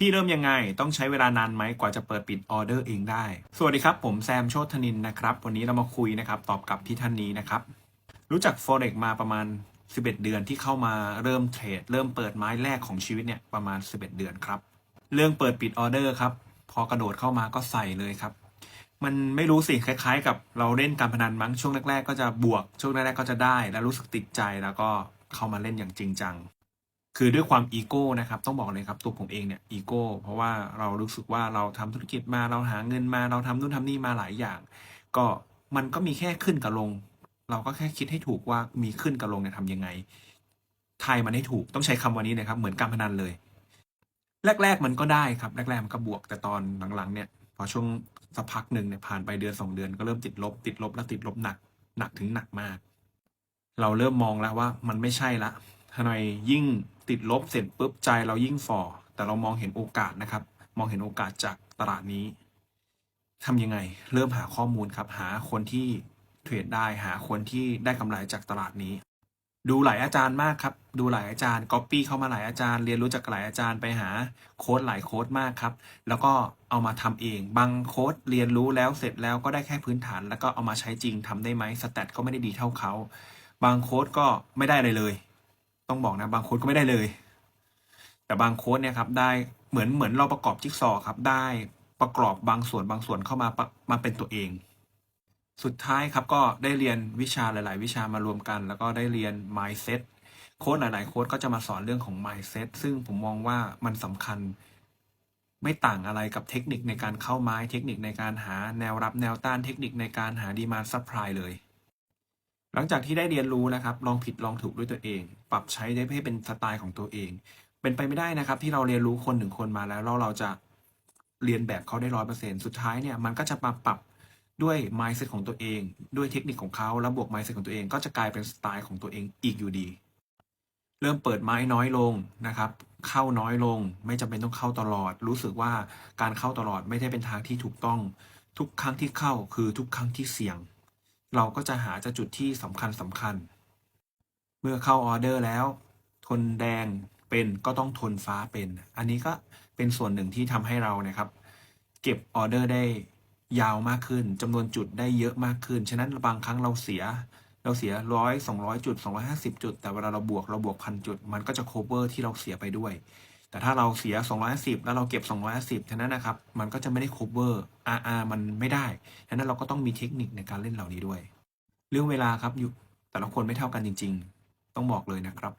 พี่เริ่มยังไง ต้องใช้เวลานานไหมกว่าจะเปิดปิดออเดอร์เองได้ สวัสดีครับ ผมแซมโชธนินนะครับ วันนี้เรามาคุยนะครับ ตอบกลับที่ท่านนี้นะครับ รู้จัก Forex มาประมาณ 11 เดือนที่เข้ามาเริ่มเทรด เริ่มเปิดไม้แรกของชีวิตเนี่ยประมาณ 11 เดือนครับ เรื่องเปิดปิดออเดอร์ครับ พอกระโดดเข้ามาก็ใส่เลยครับ มันไม่รู้สิ คล้าย ๆ กับเราเล่นการพนันมั้ง ช่วงแรก ๆ ก็จะบวก ช่วงแรกๆก็จะได้ แล้วรู้สึกติดใจ แล้วก็เข้ามาเล่นอย่างจริงจัง คือด้วยความอีโก้นะครับต้องบอกเลยครับตัวผมเองเนี่ยอีโก้เพราะว่าเรารู้สึกว่าเราทำธุรกิจมาเราหาเงินมาเราทำนู่นทำนี่มาหลายอย่าง ก็มันก็มีแค่ขึ้นกับลง เราก็แค่คิดให้ถูกว่ามีขึ้นกับลงเนี่ยทำยังไงทายมันให้ถูกต้องใช้คำวันนี้นะครับเหมือนการพนันเลย แรก ๆ มันก็ได้ครับแรกๆมันก็บวกแต่ตอนหลังๆ เนี่ยพอช่วงสักพักหนึ่งเนี่ยผ่านไปเดือนสองเดือนก็เริ่มติดลบ ติดลบแล้วติดลบหนักหนักถึงหนักมาก เราเริ่มมองแล้วว่ามันไม่ใช่ละ ทำไมยิ่งติดลบเสร็จปุ๊บใจเรายิ่งฝ่อแต่เรามองเห็นโอกาสนะครับ มองเห็นโอกาสจากตลาดนี้ทำยังไง เริ่มหาข้อมูลครับ หาคนที่เทรดได้หาคนที่ได้กำไรจากตลาดนี้ ดูหลายอาจารย์มากครับ ดูหลายอาจารย์ก๊อปปี้เข้ามาหลายอาจารย์ เรียนรู้จากหลายอาจารย์ไปหาโค้ดหลายโค้ดมากครับ แล้วก็เอามาทำเอง บางโค้ดเรียนรู้แล้วเสร็จแล้วก็ได้แค่พื้นฐาน แล้วก็เอามาใช้จริงทำได้ไหมสแตทก็ไม่ได้ดีเท่าเขา บางโค้ดก็ไม่ได้เลยเลย ต้องบอกนะบางโค้ดก็ไม่ได้เลย แต่บางโค้ดเนี่ยครับได้เหมือนเหมือนเราประกอบจิ๊กซอว์ครับ ได้ประกอบบางส่วนบางส่วนเข้ามามาเป็นตัวเอง สุดท้ายครับก็ได้เรียนวิชาหลาย ๆ วิชามารวมกัน แล้วก็ได้เรียน mindset โค้ดหลาย ๆ โค้ดก็จะมาสอนเรื่องของ mindset ซึ่งผมมองว่ามันสำคัญไม่ต่างอะไรกับเทคนิคในการเข้าไม้ เทคนิคในการหาแนวรับแนวต้านเทคนิคในการหาดีมาซัพพลายเลย หลังจากที่ได้เรียนรู้นะครับ ลองผิดลองถูกด้วยตัวเอง ปรับใช้ได้ให้เป็นสไตล์ของตัวเอง เป็นไปไม่ได้นะครับ ที่เราเรียนรู้คนหนึ่งคนมาแล้วแล้วเราจะเรียนแบบเขาได้ร้อยเปอร์เซ็นต์สุดท้ายเนี่ยมันก็จะมาปรับด้วย mindset ของตัวเอง ด้วยเทคนิคของเขาแล้วบวก mindset ของตัวเอง ก็จะกลายเป็นสไตล์ของตัวเองอีกอยู่ดี เริ่มเปิดไม้น้อยลงนะครับ เข้าน้อยลง ไม่จำเป็นต้องเข้าตลอด รู้สึกว่าการเข้าตลอดไม่ได้เป็นทางที่ถูกต้อง ทุกครั้งที่เข้าคือทุกครั้งที่เสี่ยง เราก็จะหาจะจุดที่สำคัญสำคัญ เมื่อเข้าออเดอร์แล้ว ทนแดงเป็นก็ต้องทนฟ้าเป็น อันนี้ก็เป็นส่วนหนึ่งที่ทำให้เรานะครับ เก็บออเดอร์ได้ยาวมากขึ้นจำนวนจุดได้เยอะมากขึ้น ฉะนั้นบางครั้งเราเสีย เราเสียร้อยสองร้อยจุดสองร้อยห้าสิบจุด แต่เวลาเราบวกเราบวกพันจุด มันก็จะ cover ที่เราเสียไปด้วย แต่ถ้าเราเสีย 250 แล้วเราเก็บ 250 ฉะนั้นนะครับ มันก็จะไม่ได้ cover RR มันไม่ได้ ฉะนั้นเราก็ต้องมีเทคนิคในการเล่นเหล่านี้ด้วย เรื่องเวลาครับอยู่แต่ละคนไม่เท่ากันจริง ๆ ต้องบอกเลยนะครับ